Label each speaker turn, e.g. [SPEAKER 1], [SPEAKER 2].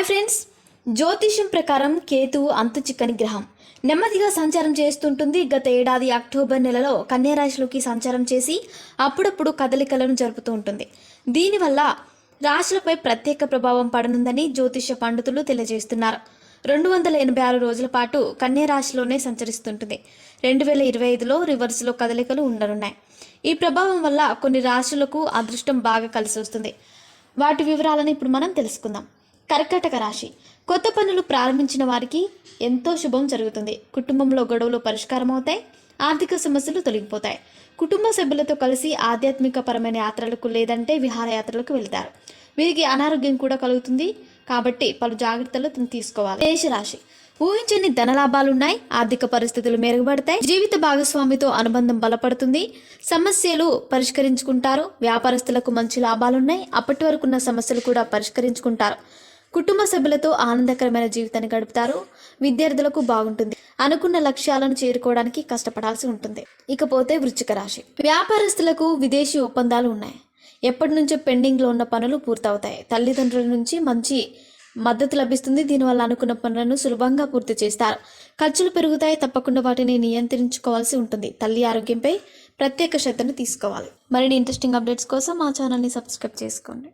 [SPEAKER 1] Hi friends. జ్యోతిష్యం ప్రకారం కేతువు అంతు చిక్కని గ్రహం. నెమ్మదిగా సంచారం చేస్తుంటుంది గత ఏడాది అక్టోబర్ నెలలో కన్యారాశిలోకి సంచారం చేసి అప్పుడప్పుడు కదలికలను జరుపుతూ ఉంటుంది. దీనివల్ల రాశులపై ప్రత్యేక ప్రభావం పడనుందని జ్యోతిష్య పండితులు తెలియజేస్తున్నారు. రెండు వందల ఎనభై ఆరు రోజుల పాటు కన్యారాశిలోనే సంచరిస్తుంటుంది. రెండు వేల ఇరవై ఐదులో రివర్స్లో కదలికలు ఉండనున్నాయి. ఈ ప్రభావం వల్ల కొన్ని రాశులకు అదృష్టం బాగా కలిసి వస్తుంది. వాటి వివరాలను ఇప్పుడు మనం తెలుసుకుందాం. కర్కటక రాశి. కొత్త పనులు ప్రారంభించిన వారికి ఎంతో శుభం జరుగుతుంది. కుటుంబంలో గొడవలు పరిష్కారం అవుతాయి ఆర్థిక సమస్యలు తొలగిపోతాయి. కుటుంబ సభ్యులతో కలిసి ఆధ్యాత్మిక పరమైన యాత్రలకు లేదంటే విహారయాత్రలకు వెళ్తారు. వీరికి అనారోగ్యం కూడా కలుగుతుంది. కాబట్టి పలు జాగ్రత్తలు తీసుకోవాలి. మేషరాశి. ఊహించని ధనలాభాలున్నాయి ఆర్థిక పరిస్థితులు మెరుగుపడతాయి. జీవిత భాగస్వామితో అనుబంధం బలపడుతుంది. సమస్యలు పరిష్కరించుకుంటారు. వ్యాపారస్తులకు మంచి లాభాలున్నాయి. అప్పటి వరకు ఉన్న సమస్యలు కూడా పరిష్కరించుకుంటారు. కుటుంబ సభ్యులతో ఆనందకరమైన జీవితాన్ని గడుపుతారు. విద్యార్థులకు బాగుంటుంది. అనుకున్న లక్ష్యాలను చేరుకోవడానికి కష్టపడాల్సి ఉంటుంది. ఇకపోతే వృచ్చిక రాశి. వ్యాపారస్తులకు విదేశీ ఒప్పందాలు ఉన్నాయి. ఎప్పటి నుంచో పెండింగ్లో ఉన్న పనులు పూర్తవుతాయి. తల్లిదండ్రుల నుంచి మంచి మద్దతు లభిస్తుంది. దీనివల్ల అనుకున్న పనులను సులభంగా పూర్తి చేస్తారు. ఖర్చులు పెరుగుతాయి. తప్పకుండా వాటిని నియంత్రించుకోవాల్సి ఉంటుంది. తల్లి ఆరోగ్యంపై ప్రత్యేక శ్రద్ధను తీసుకోవాలి. మరిన్ని ఇంట్రెస్టింగ్ అప్డేట్స్ కోసం మా ఛానల్ని సబ్స్క్రైబ్ చేసుకోండి.